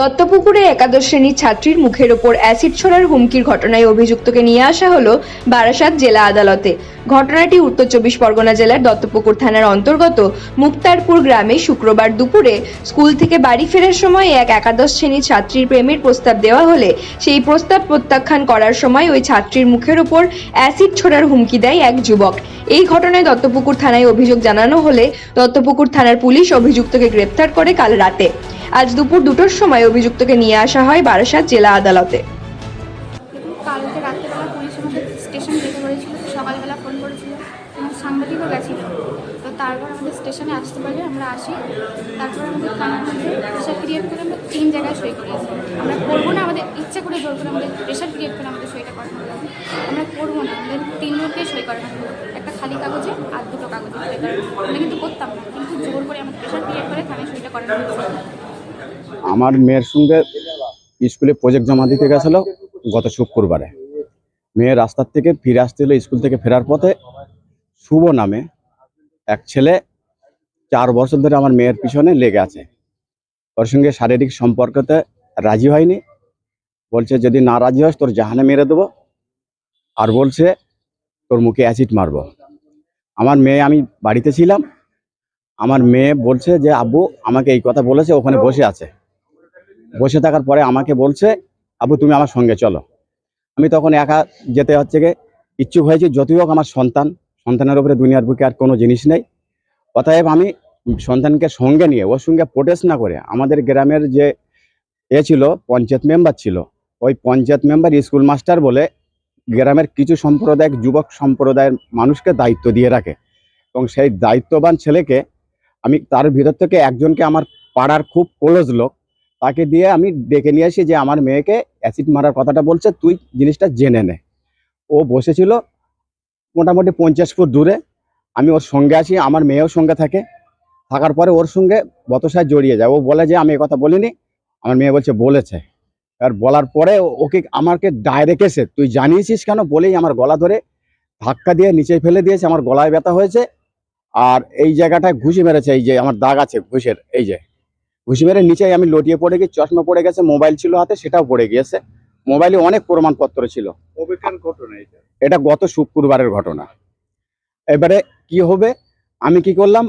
দত্তপুকুরে একাদশ শ্রেণির ছাত্রীর মুখের ওপর অ্যাসিড ছোড়ার হুমকির ঘটনায় অভিযুক্তকে নিয়ে আসা হলো বারাসাত জেলা আদালতে। ঘটনাটি উত্তর চব্বিশ পরগনা জেলার দত্তপুকুর থানার অন্তর্গত মুক্তারপুর গ্রামে শুক্রবার দুপুরে স্কুল থেকে বাড়ি ফেরার সময় এক একাদশ শ্রেণির ছাত্রীর প্রেমের প্রস্তাব দেওয়া হলে সেই প্রস্তাব প্রত্যাখ্যান করার সময় ওই ছাত্রীর মুখের ওপর অ্যাসিড ছোড়ার হুমকি দেয় এক যুবক। এই ঘটনায় দত্তপুকুর থানায় অভিযোগ জানানো হলে দত্তপুকুর থানার পুলিশ অভিযুক্তকে গ্রেপ্তার করে কাল রাতে। আজ দুপুর দুটোর সময় অভিযুক্তকে নিয়ে আসা হয় বারাসাত জেলা আদালতে। কালকে রাত্রেবেলা পুলিশ আমাদের স্টেশন যেতে বলেছিল, সকালবেলা ফোন করেছিল এবং সাংবাদিকও গেছিল। তো তারপর আমাদের স্টেশনে আসতে বলে আমরা আসি। তারপর আমাদের থানার প্রেশার ক্রিয়েট করে আমরা তিন জায়গায় সই করেছি আমরা করব না, আমাদের ইচ্ছা করে জোর করে আমাদের প্রেশার ক্রিয়েট করে আমাদের সইটা করানো হলো আমরা করব না, আমাদের তিন জনকেই সই করানো একটা খালি কাগজে আর দুটো কাগজে আমরা কিন্তু করতাম না, কিন্তু জোর করে আমাদের প্রেশার ক্রিয়েট করে থানায় সইটা করানো হয়েছে। আমার মেয়ের সঙ্গে স্কুলে প্রজেক্ট জমা দিতে গেছিল গত শুক্রবারে। মেয়ে রাস্তার থেকে ফিরে আসছিল স্কুল থেকে ফেরার পথে শুভ নামে এক ছেলে চার বছর ধরে আমার মেয়ের পিছনে লেগে আছে। ওর সঙ্গে শারীরিক সম্পর্কতে রাজি হয়নি। বলছে, যদি না রাজি হয় তোর জাহানে মেরে দেবো। আর বলছে, তোর মুখে অ্যাসিড মারবো। আমার মেয়ে, আমি বাড়িতে ছিলাম। আমার মেয়ে বলছে যে, আব্বু, আমাকে এই কথা বলেছে, ওখানে বসে আছে। বসে থাকার পরে আমাকে বলছে, আবু, তুমি আমার সঙ্গে চলো। আমি তখন একা যেতে হচ্ছে গিয়ে ইচ্ছুক হয়েছি, যতই হোক আমার সন্তান, সন্তানের উপরে দুনিয়ার বুকে আর কোনো জিনিস নেই। অতএব আমি সন্তানকে সঙ্গে নিয়ে, ওর সঙ্গে প্রোটেস্ট না করে, আমাদের গ্রামের যে এ ছিল, পঞ্চায়েত মেম্বার ছিল, ওই পঞ্চায়েত মেম্বার স্কুল মাস্টার বলে গ্রামের কিছু সম্প্রদায়ের যুবক সম্প্রদায়ের মানুষকে দায়িত্ব দিয়ে রাখে। এবং সেই দায়িত্ববান ছেলেকে আমি, তার ভিতর থেকে একজনকে আমার পাড়ার খুব ক্লোজ লোক তাকে দিয়ে আমি ডেকে নিয়ে আসি যে আমার মেয়েকে অ্যাসিড মারার কথাটা বলছে, তুই জিনিসটা জেনে নে। ও বসেছিল মোটামুটি পঞ্চাশ ফুট দূরে, আমি ওর সঙ্গে আসি আমার মেয়েও সঙ্গে থাকে। থাকার পরে ওর সঙ্গে বতসায় জড়িয়ে যায়। ও বলে যে, আমি এ কথা বলিনি। আমার মেয়ে বলছে, বলেছে। আর বলার পরে ওকে আমাকে ডাইরেক্ট এসে, তুই জানিয়েছিস কেন? বলেই আমার গলা ধরে ধাক্কা দিয়ে নিচে ফেলে দিয়েছে, আমার গলায় ব্যথা হয়েছে। আর এই জায়গাটায় ঘুষি মেরেছে, এই যে আমার দাগ আছে ঘুষের, এই যে। ঘুষি মেরে নিচে আমি লটিয়ে পড়ে গেছি চশমা পড়ে গেছে মোবাইল ছিল হাতে সেটাও পড়ে গিয়েছে। মোবাইলে অনেক প্রমাণপত্র ছিল। ঘটনা এটা? গত শুক্রবারের ঘটনা। এবারে কি হবে? আমি কি করলাম?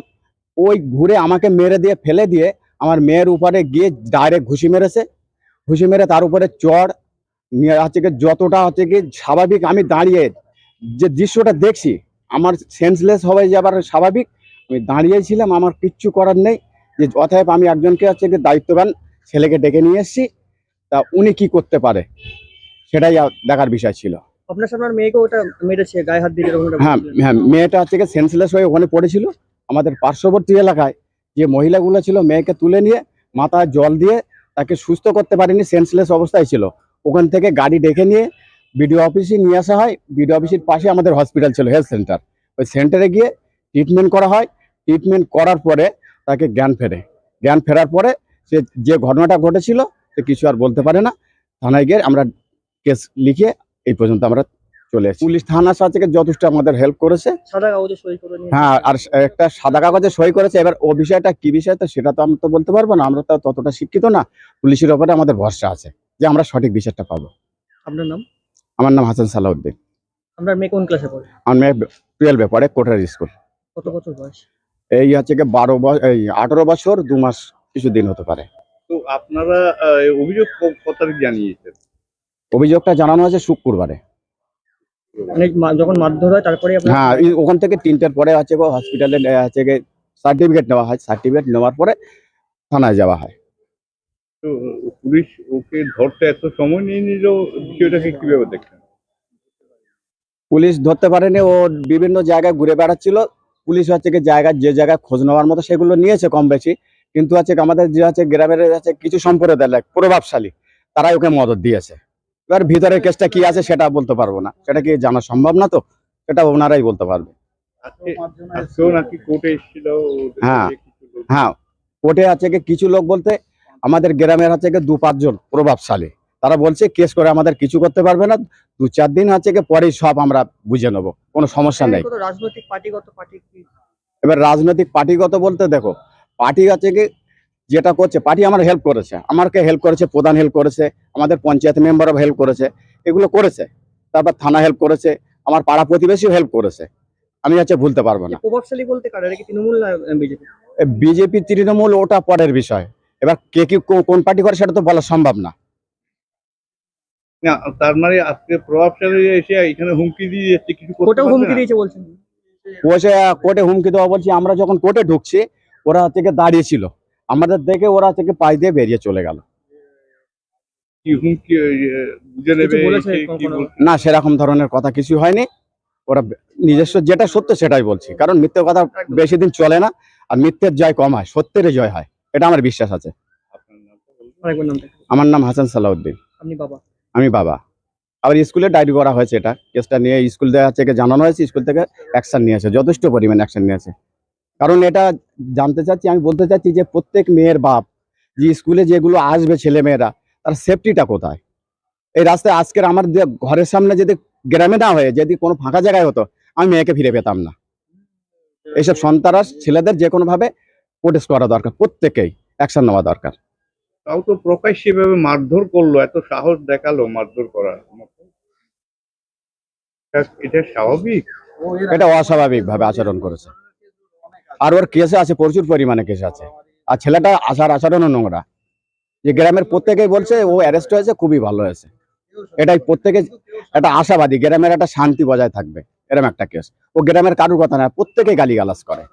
ওই ঘুরে আমাকে মেরে দিয়ে ফেলে দিয়ে আমার মেয়ের উপরে গিয়ে ডাইরেক্ট ঘুষি মেরেছে। ঘুষি মেরে তার উপরে চড় হচ্ছে কি যতটা হচ্ছে কি স্বাভাবিক আমি দাঁড়িয়ে যে দৃশ্যটা দেখছি আমার সেন্সলেস হয়ে যাবার স্বাভাবিক আমি দাঁড়িয়েছিলাম আমার কিচ্ছু করার নেই। যে অতএব আমি একজনকে হচ্ছে কি দায়িত্ববান ছেলেকে ডেকে নিয়ে এসেছি। তা উনি কি করতে পারে? সেটাই দেখার বিষয় ছিল। আপনার সামনে মেয়েকে ওটা মেরেছে গায়ে হাত দিয়ে হ্যাঁ হ্যাঁ মেয়েটা হচ্ছে সেন্সলেস হয়ে ওখানে পড়েছিল। আমাদের পার্শ্ববর্তী এলাকায় যে মহিলাগুলো ছিল মেয়েকে তুলে নিয়ে মাথায় জল দিয়ে তাকে সুস্থ করতে পারেনি সেন্সলেস অবস্থায় ছিল। ওখান থেকে গাড়ি ডেকে নিয়ে বিডিও অফিসে নিয়ে আসা হয়। বিডিও অফিসের পাশে আমাদের হসপিটাল ছিল হেলথ সেন্টার ওই সেন্টারে গিয়ে ট্রিটমেন্ট করা হয়। ট্রিটমেন্ট করার পরে তাকে জ্ঞান ফেরে। জ্ঞান ফেরার পরে সে যে ঘটনাটা ঘটেছিল সে কিছু আর বলতে পারে না। থানায় গিয়ে আমরা কেস লিখে এই পর্যন্ত আমরা চলে এসেছি। পুলিশ থানার সাথে যথেষ্ট আমাদের হেল্প করেছে। সাদা কাগজে সই করে হ্যাঁ আর একটা সাদা কাগজে সই করেছে। এবার ও বিষয়টা কি বিষয় তো সেটা তো আমরা তো বলতে পারব না। আমরা তো ততটা শিক্ষিত না। পুলিশের ওপরে আমাদের ভরসা আছে যে আমরা সঠিক বিষয়টা পাবো। আপনার নাম? আমার নাম হাসান সালাউদ্দিন। আপনার মেয়ে কোন ক্লাসে পড়ে? আমার মেয়ে টুয়েলভে পড়ে কোটারি স্কুল। কত বছর বয়স? এই হচ্ছে কি বারো বছর এই আঠারো বছর দু মাস কিছু দিন হতে পারে। তো আপনারা অভিযোগ কত জানিয়েছেন? অভিযোগটা জানানো হয়েছে শুক্রবারে। মা- যখন মারধর হয় তারপরে আপনার হ্যাঁ ওখান থেকে তিনটের পরে আছে গো হসপিটালে সার্টিফিকেট নেওয়া হয়। সার্টিফিকেট নেওয়ার পরে থানায় যাওয়া হয়। তো পুলিশ ওকে ধরতে এত সময় নিয়ে নিল বিষয়টাকে কীভাবে দেখছেন পুলিশ ধরতে পারেনি ও বিভিন্ন জায়গায় ঘুরে বেড়াচ্ছিল। পুলিশ হচ্ছে কি জায়গায় যে জায়গায় খোঁজ নেওয়ার মতো সেগুলো নিয়েছে কম বেশি। কিন্তু হচ্ছে আমাদের যে আছে গ্রামের আছে কিছু সম্প্রদায় প্রভাবশালী তারাই ওকে মদত দিয়েছে। এবার ভিতরের কেসটা কি আছে সেটা বলতে পারব না। সেটা কি জানা সম্ভব না তো? সেটা ওনারাই বলতে পারবে। হ্যাঁ। কিছু লোক। হ্যাঁ কোর্টে আছে কি কিছু লোক বলতে আমাদের গ্রামের হচ্ছে কি দু পাঁচজন প্রভাবশালী। তারা বলছে কেস করে আমাদের কিছু করতে পারবে না। দু চার দিন হচ্ছে কি পরেই সব আমরা বুঝে নেব। কোনো সমস্যা নেই। রাজনৈতিক পার্টিগত পার্টি এবার রাজনৈতিক পার্টিগত বলতে দেখো পার্টি আছে কি যেটা করছে পার্টি আমার হেল্প করেছে। আমাকে হেল্প করেছে প্রধান হেল্প করেছে আমাদের পঞ্চায়েত মেম্বারও হেল্প করেছে এগুলো করেছে। তারপর থানা হেল্প করেছে আমার পাড়া প্রতিবেশীও হেল্প করেছে। আমি হচ্ছে ভুলতে পারব না। প্রভাবশালী বলতে তৃণমূল বিজেপি? বিজেপি তৃণমূল ওটা পরের বিষয়। এবার কে কি কোন পার্টি করে সেটা তো বলা সম্ভব না। না তার মানে আজকে প্রভাবশালী এসে এখানে হুমকি দিয়ে যাচ্ছে কিছু হুমকি দিয়েছে বলছেন। কোর্টে হুমকি দেওয়া বলছি আমরা যখন কোর্টে ঢুকছি ওরা থেকে দাঁড়িয়ে ছিল আমাদের দেখে ওরা থেকে পাই দিয়ে বেরিয়ে চলে গেল? না সেরকম ধরনের কথা কিছু হয়নি। ওরা নিজস্ব যেটা সত্য সেটাই বলছি। কারণ মিথ্যে কথা বেশি দিন চলে না আর মিথ্যের জয় কম হয় সত্যের জয় হয়। এটা আমার বিশ্বাস আছে। আমার নাম হাসান সালাউদ্দিন। আপনি বাবা। আমি বাবা। আবার স্কুলে ডায়েরি করা হয়েছে এটা। কেসটা নিয়ে স্কুল থেকে জানানো হয়েছে, স্কুল থেকে অ্যাকশন নিয়েছে যথেষ্ট পরিমাণ অ্যাকশন নিয়েছে কারণ এটা জানতে চাচ্ছি, আমি বলতে চাচ্ছি যে প্রত্যেক মেয়ের বাপ, যে স্কুলে যেগুলো আসবে ছেলে মেয়েরা তার সেফটিটা কোথায়? এই রাস্তায় আজকের আমার ঘরের সামনে যদি গ্রামে না হয়ে, যদি কোনো ফাঁকা জায়গায় হতো, আমি মেয়েকে ফিরে পেতাম না। এইসব সন্তানাস ছেলেদের যে কোনোভাবে প্রোটেস্ট করা দরকার, প্রত্যেকেই অ্যাকশন নেওয়া দরকার। তাও তো প্রকাশ্যে ভাবে মারধর করল এত সাহস দেখাল মারধর করার মতো। এটা- স্বাভাবিক? এটা অস্বাভাবিক ভাবে আচরণ করেছে। আর ওর কেসে আছে প্রচুর পরিমাণে কেস আছে। আর ছেলেটা আচার আচরণও নোংরা। যে গ্রামের প্রত্যেকেই বলছে ও অ্যারেস্ট হয়েছে খুবই ভালো হয়েছে। এটাই প্রত্যেকে একটা আশাবাদী গ্রামের একটা শান্তি বজায় থাকবে এরম একটা কেস। ও গ্রামের কারুর কথা না প্রত্যেকে গালিগালাজ করে।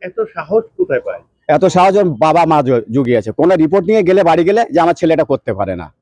এত সাহস কোথায় পায়? এত সাহায্য বাবা মা জু- জুগিয়েছে কোনো রিপোর্ট নিয়ে গেলে, বাড়ি গেলে যে আমার ছেলেটা করতে পারে না।